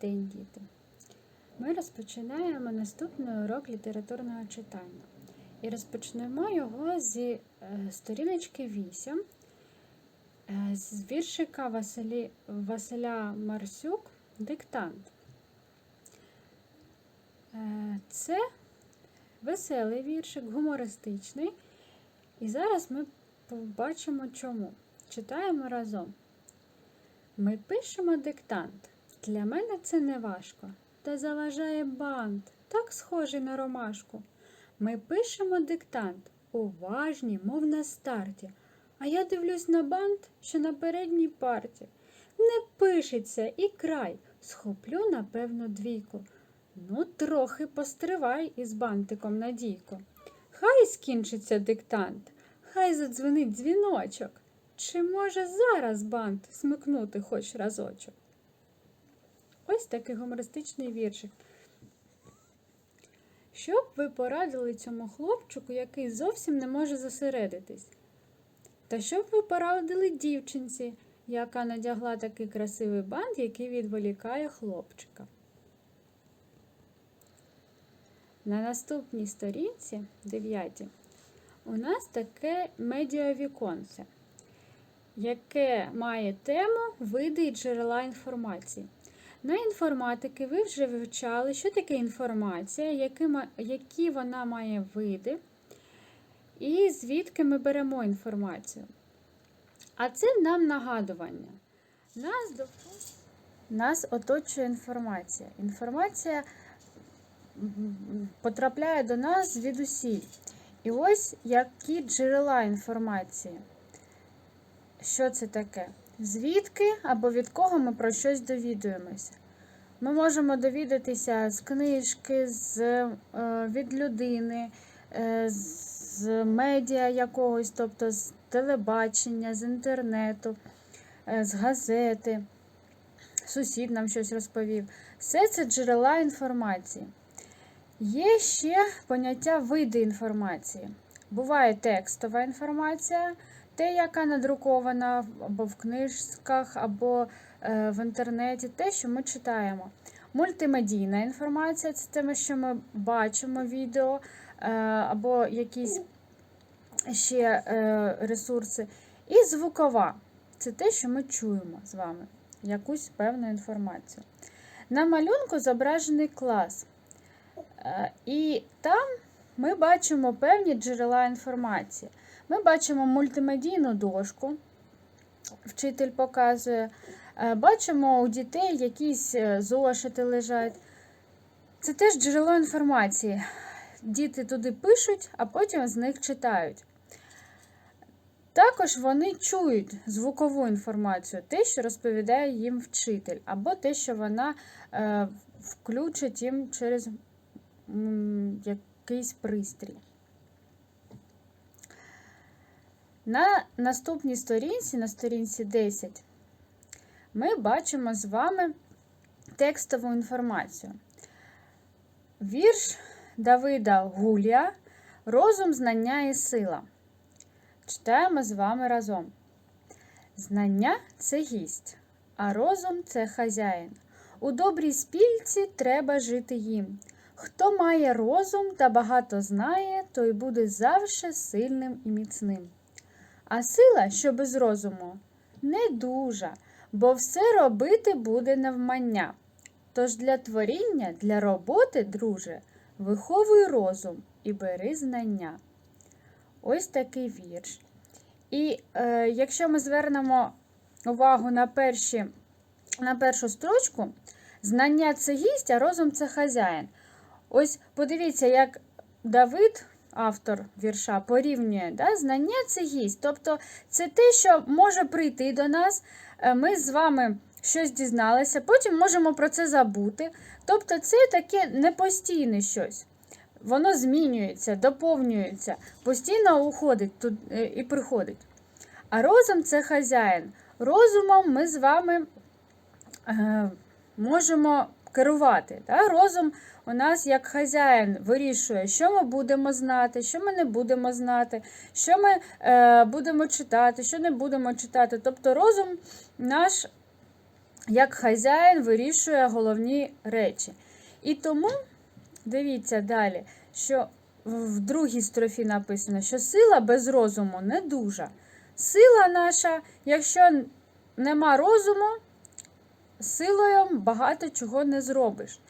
день, діти! Ми розпочинаємо наступний урок літературного читання. І розпочнемо його зі е, сторіночки 8 е, з віршика Василі, Василя Марсюк Диктант. Е, Це веселий віршик, гумористичний. І зараз ми побачимо чому. Читаємо разом. Ми пишемо диктант. Для мене це не важко. Та заважає бант, так схожий на ромашку. Ми пишемо диктант, уважні, мов на старті. А я дивлюсь на бант, що на передній парті. Не пишеться і край. Схоплю, напевно, двійку. Ну, трохи постривай із бантиком Надійко. Хай скінчиться диктант, хай задзвенить дзвіночок. Чи може зараз бант смикнути хоч разочок? Ось такий гумористичний віршик. Що б ви порадили цьому хлопчику, який зовсім не може зосередитись? Та що б ви порадили дівчинці, яка надягла такий красивий бант, який відволікає хлопчика? На наступній сторінці, 9, у нас таке медіавіконце, яке має тему види і джерела інформації. На інформатики ви вже вивчали, що таке інформація, які, які вона має види, і звідки ми беремо інформацію. А це нам нагадування. Нас, нас оточує інформація. Інформація потрапляє до нас звідусіль. І ось які джерела інформації. Що це таке? Звідки або від кого ми про щось довідуємося? Ми можемо довідатися з книжки, з, е, від людини, е, з медіа якогось, тобто з телебачення, з інтернету, е, з газети. Сусід нам щось розповів. Все це джерела інформації. Є ще поняття види інформації. Буває текстова інформація, те, яка надрукована або в книжках, або е, в інтернеті, те, що ми читаємо. Мультимедійна інформація це те, що ми бачимо відео е, або якісь ще е, ресурси. І звукова це те, що ми чуємо з вами, якусь певну інформацію. На малюнку зображений клас. І там ми бачимо певні джерела інформації. Ми бачимо мультимедійну дошку, вчитель показує. Е, Бачимо у дітей якісь е, зошити лежать. Це теж джерело інформації. Діти туди пишуть, а потім з них читають. Також вони чують звукову інформацію, те, що розповідає їм вчитель, або те, що вона е, включить їм через якийсь пристрій. На наступній сторінці, на сторінці 10, ми бачимо з вами текстову інформацію. Вірш Давида Гулія Розум, знання і сила. Читаємо з вами разом. Знання це гість, а розум це хазяїн. У добрій спільці треба жити їм. Хто має розум та багато знає, той буде завжди сильним і міцним. А сила, що без розуму, не дуже, бо все робити буде навмання. Тож для творіння, для роботи, друже, виховуй розум і бери знання. Ось такий вірш. І е, якщо ми звернемо увагу на, перші, на першу строчку, знання це гість, а розум це хазяїн. Ось подивіться, як Давид, автор вірша, порівнює да? знання це гість. Тобто це те, що може прийти до нас. е, Ми з вами щось дізналися, потім можемо про це забути. Тобто, це таке непостійне щось. Воно змінюється, доповнюється, постійно уходить тут е, і приходить. А розум це хазяїн. Розумом ми з вами е, можемо керувати. Розум у нас як хазяїн вирішує, що ми будемо знати, що ми не будемо знати, що ми е, будемо читати, що не будемо читати. Тобто розум наш як хазяїн вирішує головні речі. І тому дивіться далі, що в другій строфі написано, що сила без розуму не дуже. Сила наша, якщо нема розуму, силою багато чого не зробиш.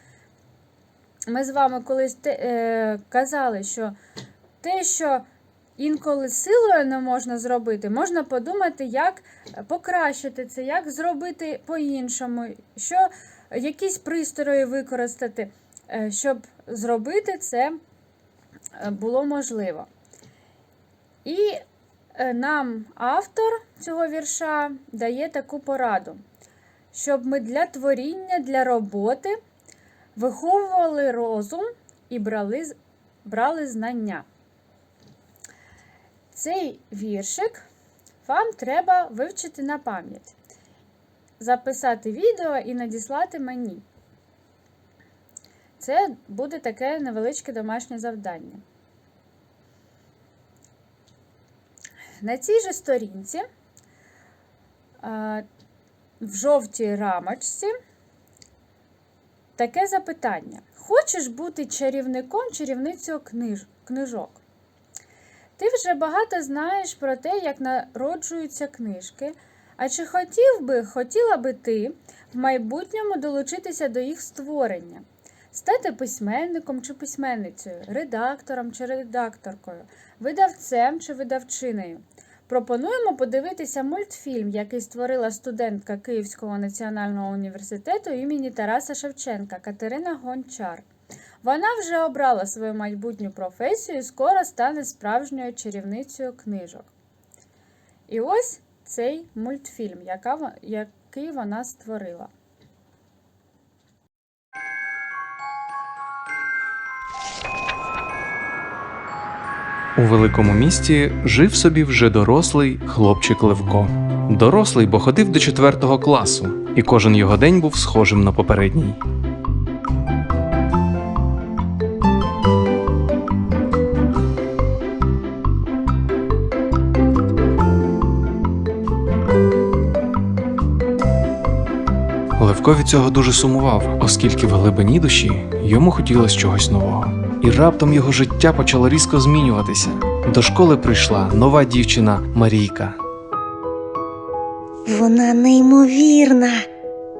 Ми з вами колись те, е, казали, що те, що інколи силою не можна зробити, можна подумати, як покращити це, як зробити по-іншому, що якісь пристрої використати, е, щоб зробити це е, було можливо. І е, нам автор цього вірша дає таку пораду, щоб ми для творіння, для роботи виховували розум і брали, брали знання. Цей віршик вам треба вивчити на пам'ять, записати відео і надіслати мені. Це буде таке невеличке домашнє завдання. На цій же сторінці в жовтій рамочці таке запитання. Хочеш бути чарівником, чарівницею книж, книжок? Ти вже багато знаєш про те, як народжуються книжки. А чи хотів би, хотіла би ти в майбутньому долучитися до їх створення? Стати письменником чи письменницею, редактором чи редакторкою, видавцем чи видавчинею. Пропонуємо подивитися мультфільм, який створила студентка Київського національного університету імені Тараса Шевченка Катерина Гончар. Вона вже обрала свою майбутню професію і скоро стане справжньою чарівницею книжок. І ось цей мультфільм, який вона створила. У великому місті жив собі вже дорослий хлопчик Левко. Дорослий, бо ходив до четвертого класу, і кожен його день був схожим на попередній. Левко від цього дуже сумував, оскільки в глибині душі йому хотілося чогось нового. І раптом його життя почало різко змінюватися. До школи прийшла нова дівчина Марійка. Вона неймовірна.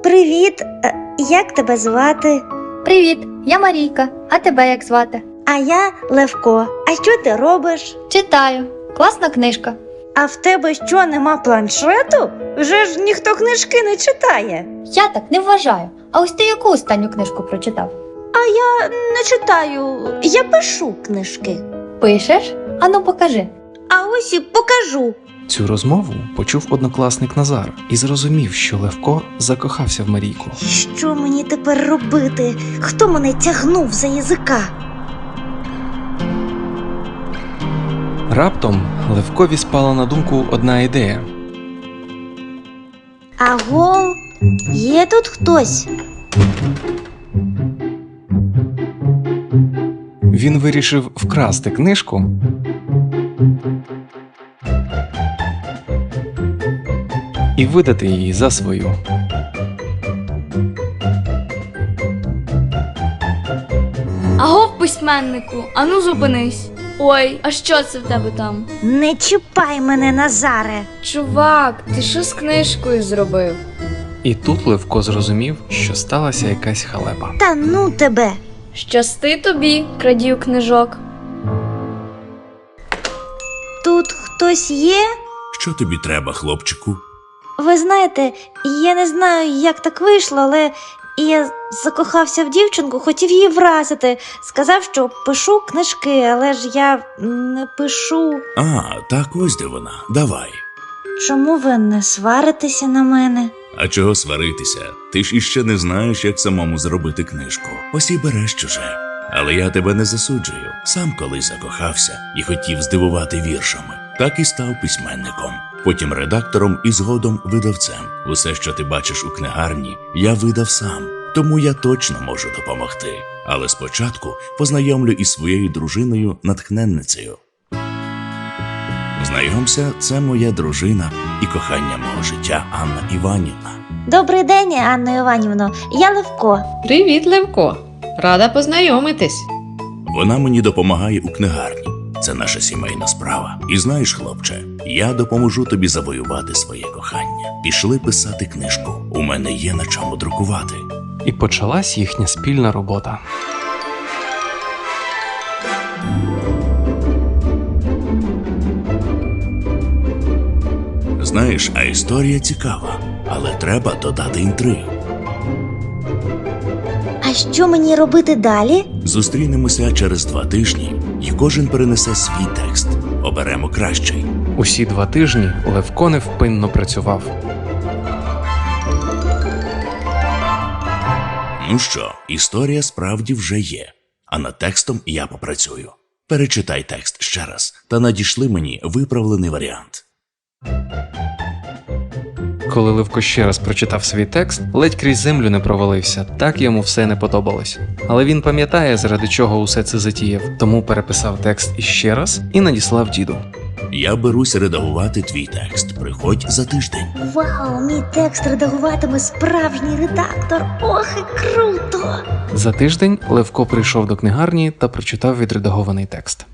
Привіт, е, як тебе звати? Привіт, я Марійка. А тебе як звати? А я Левко. А що ти робиш? Читаю. Класна книжка. А в тебе що нема планшету? Вже ж ніхто книжки не читає. Я так не вважаю. А ось ти яку останню книжку прочитав? А я не читаю, я пишу книжки. Пишеш? Ану покажи. А ось і покажу. Цю розмову почув однокласник Назар і зрозумів, що Левко закохався в Марійку. І що мені тепер робити? Хто мене тягнув за язика? Раптом Левкові спала на думку одна ідея. Аго, є тут хтось? Він вирішив вкрасти книжку. І видати її за свою. Агов, письменнику, ану зупинись. Ой, а що це в тебе там? Не чіпай мене, Назаре. Чувак, ти що з книжкою зробив? І тут Левко зрозумів, що сталася якась халепа. Та ну тебе. Щасти тобі, крадію книжок. Тут хтось є? Що тобі треба, хлопчику? Ви знаєте, я не знаю, як так вийшло, але я закохався в дівчинку, хотів її вразити. Сказав, що пишу книжки, але ж я не пишу. А, так ось де вона. Давай. Чому ви не сваритеся на мене? А чого сваритися? Ти ж іще не знаєш, як самому зробити книжку. Ось і береш чуже. Але я тебе не засуджую. Сам колись закохався і хотів здивувати віршами. Так і став письменником, потім редактором і згодом видавцем. Усе, що ти бачиш у книгарні, я видав сам, тому я точно можу допомогти. Але спочатку познайомлю із своєю дружиною натхненницею. Знайомся, це моя дружина і кохання мого життя Анна Іванівна. Добрий день, Анно Іванівно. Я Левко. Привіт, Левко. Рада познайомитись. Вона мені допомагає у книгарні. Це наша сімейна справа. І знаєш, хлопче, я допоможу тобі завоювати своє кохання. Пішли писати книжку. У мене є на чому друкувати. І почалась їхня спільна робота. Знаєш, а історія цікава, але треба додати інтригу. А що мені робити далі? Зустрінемося через два тижні, і кожен перенесе свій текст. Оберемо кращий. Усі два тижні Левко невпинно працював. Ну що, історія справді вже є, а над текстом я попрацюю. Перечитай текст ще раз та надішли мені виправлений варіант. Коли Левко ще раз прочитав свій текст, ледь крізь землю не провалився, так йому все не подобалось. Але він пам'ятає, заради чого усе це затіяв, тому переписав текст іще раз і надіслав діду. Я берусь редагувати твій текст. Приходь за тиждень. Вау, мій текст редагуватиме справжній редактор. Ох, і круто! За тиждень Левко прийшов до книгарні та прочитав відредагований текст.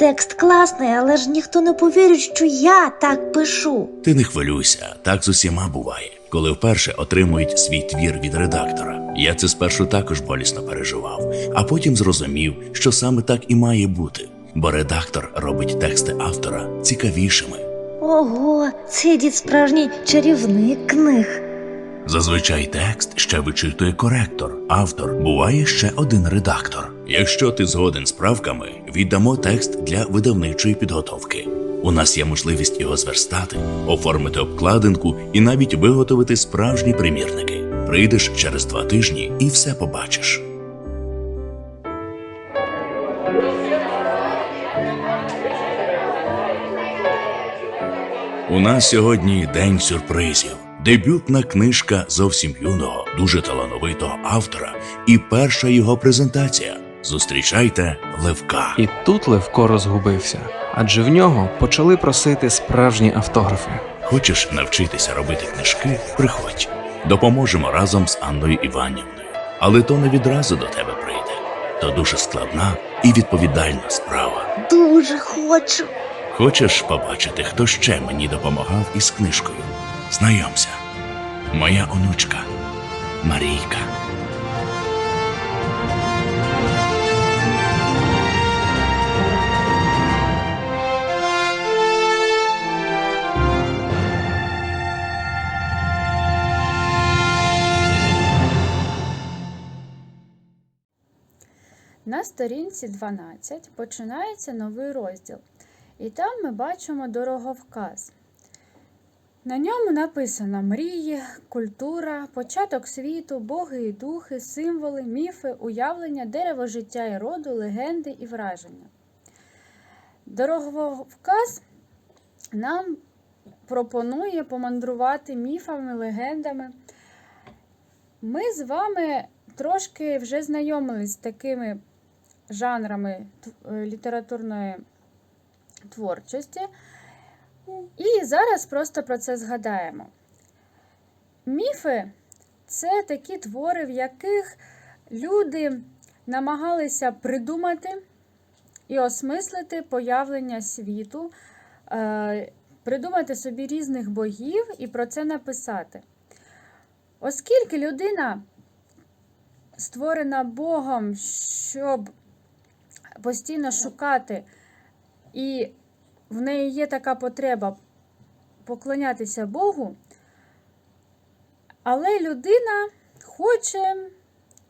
Текст класний, але ж ніхто не повірить, що я так пишу. Ти не хвилюйся, так з усіма буває. Коли вперше отримують свій твір від редактора. Я це спершу також болісно переживав, а потім зрозумів, що саме так і має бути, бо редактор робить тексти автора цікавішими. Ого, цей дід справжній чарівник книг. Зазвичай текст ще вичитує коректор, автор, буває ще один редактор. Якщо ти згоден з правками, віддамо текст для видавничої підготовки. У нас є можливість його зверстати, оформити обкладинку і навіть виготовити справжні примірники. Прийдеш через два тижні і все побачиш. У нас сьогодні день сюрпризів. Дебютна книжка зовсім юного, дуже талановитого автора і перша його презентація. Зустрічайте Левка. І тут Левко розгубився, адже в нього почали просити справжні автографи. Хочеш навчитися робити книжки? Приходь. Допоможемо разом з Анною Іванівною. Але то не відразу до тебе прийде. То дуже складна і відповідальна справа. Дуже хочу. Хочеш побачити, хто ще мені допомагав із книжкою? Знайомся, моя онучка Марійка. Сторінці 12 починається новий розділ, і там ми бачимо дороговказ. На ньому написано мрії, культура, початок світу, боги і духи, символи, міфи, уявлення, дерево життя і роду, легенди і враження. Дороговказ нам пропонує помандрувати міфами, легендами. Ми з вами трошки вже знайомились з такими жанрами е, літературної творчості. І зараз просто про це згадаємо. Міфи це такі твори, в яких люди намагалися придумати і осмислити появлення світу, е, придумати собі різних богів і про це написати. Оскільки людина створена Богом, щоб постійно шукати, і в неї є така потреба поклонятися Богу, але людина хоче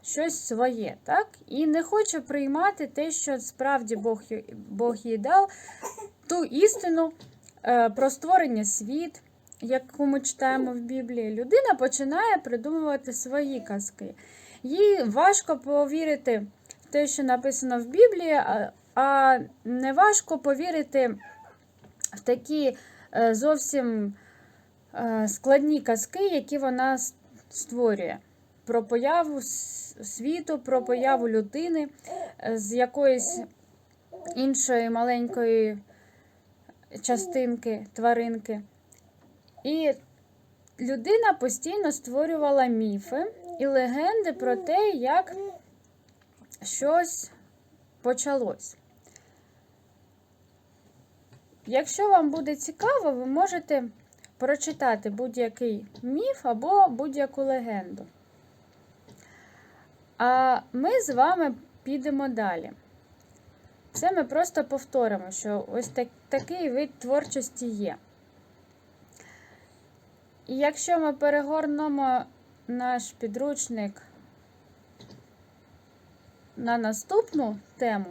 щось своє, так? І не хоче приймати те, що справді Бог, Бог їй дав, ту істину е, про створення світ, яку ми читаємо в Біблії. Людина починає придумувати свої казки. Їй важко повірити те, що написано в Біблії, а, а не важко повірити в такі е, зовсім е, складні казки, які вона створює. Про появу світу, про появу людини е, з якоїсь іншої маленької частинки, тваринки. І людина постійно створювала міфи і легенди про те, як щось почалось. Якщо вам буде цікаво, ви можете прочитати будь-який міф або будь-яку легенду. А ми з вами підемо далі. Це ми просто повторимо, що ось так, такий вид творчості є. І якщо ми перегорнемо наш підручник на наступну тему,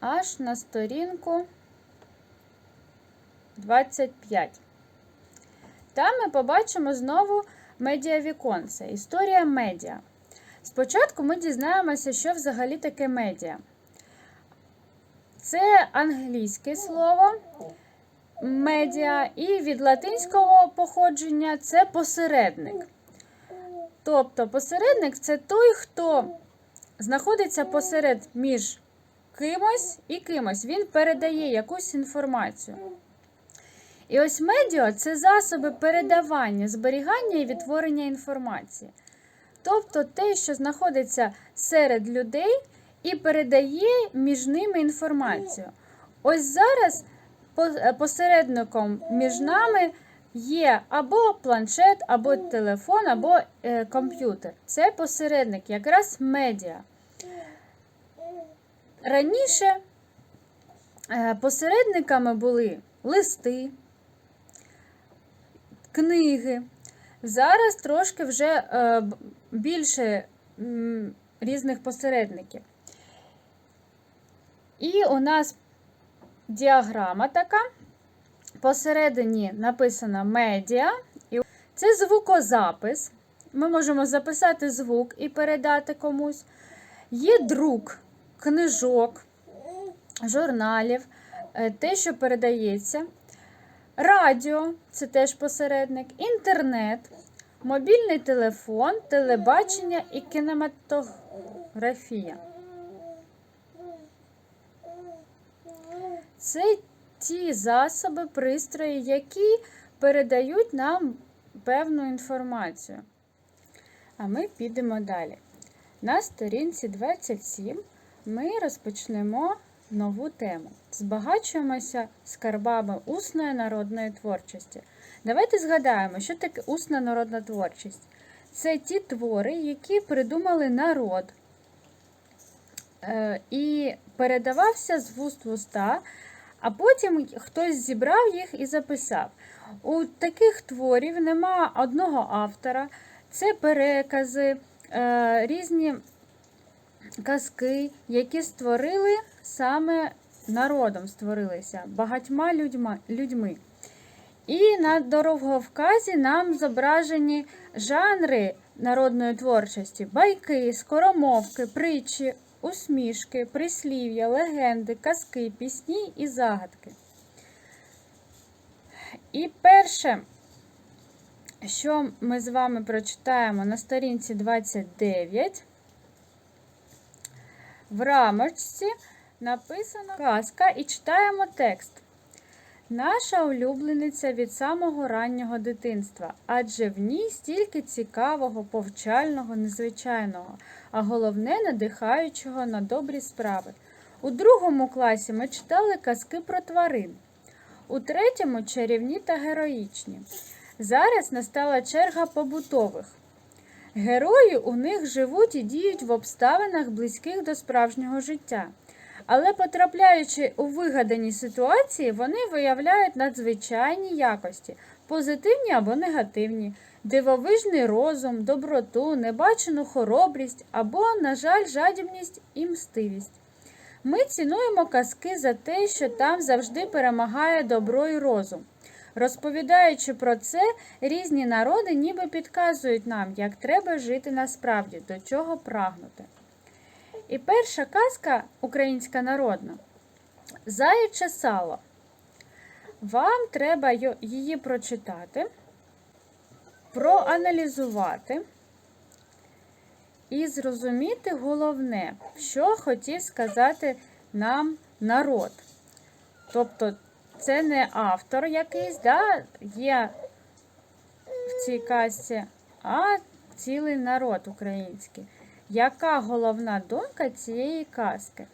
аж на сторінку 25. Там ми побачимо знову медіавіконце. Історія медіа. Спочатку ми дізнаємося, що взагалі таке медіа. Це англійське слово медіа, і від латинського походження це посередник. Тобто посередник це той, хто знаходиться посеред між кимось і кимось. Він передає якусь інформацію. І ось медіа це засоби передавання, зберігання і відтворення інформації. Тобто те, що знаходиться серед людей і передає між ними інформацію. Ось зараз посередником між нами є або планшет, або телефон, або е, комп'ютер. Це посередник, якраз медіа. Раніше е, посередниками були листи, книги. Зараз трошки вже е, більше м, різних посередників. І у нас діаграма така. Посередині написано медіа. Це звукозапис. Ми можемо записати звук і передати комусь. Є друк книжок, журналів, е, те, що передається. Радіо це теж посередник, інтернет, мобільний телефон, телебачення і кінематографія. Це ті засоби, пристрої, які передають нам певну інформацію. А ми підемо далі. На сторінці 27 ми розпочнемо нову тему. Збагачуємося скарбами усної народної творчості. Давайте згадаємо, що таке усна народна творчість. Це ті твори, які придумали народ е, і передавався з вуст в уста, а потім хтось зібрав їх і записав. У таких творів нема одного автора, це перекази, е, різні казки, які створили саме народом, створилися багатьма людьми. І на дороговказі нам зображені жанри народної творчості: байки, скоромовки, притчі, усмішки, прислів'я, легенди, казки, пісні і загадки. І перше, що ми з вами прочитаємо на сторінці 29, в рамочці написано казка і читаємо текст. Наша улюблениця від самого раннього дитинства, адже в ній стільки цікавого, повчального, незвичайного, а головне надихаючого на добрі справи. У другому класі ми читали казки про тварин, у третьому чарівні та героїчні. Зараз настала черга побутових. Герої у них живуть і діють в обставинах близьких до справжнього життя. Але потрапляючи у вигадані ситуації, вони виявляють надзвичайні якості, позитивні або негативні, дивовижний розум, доброту, небачену хоробрість або, на жаль, жадібність і мстивість. Ми цінуємо казки за те, що там завжди перемагає добро і розум. Розповідаючи про це, різні народи ніби підказують нам, як треба жити насправді, до чого прагнути. І перша казка українська народна Заяче сало. Вам треба її прочитати, проаналізувати і зрозуміти головне, що хотів сказати нам народ. Тобто це не автор якийсь, да, є в цій казці, а цілий народ український. Яка головна думка цієї казки?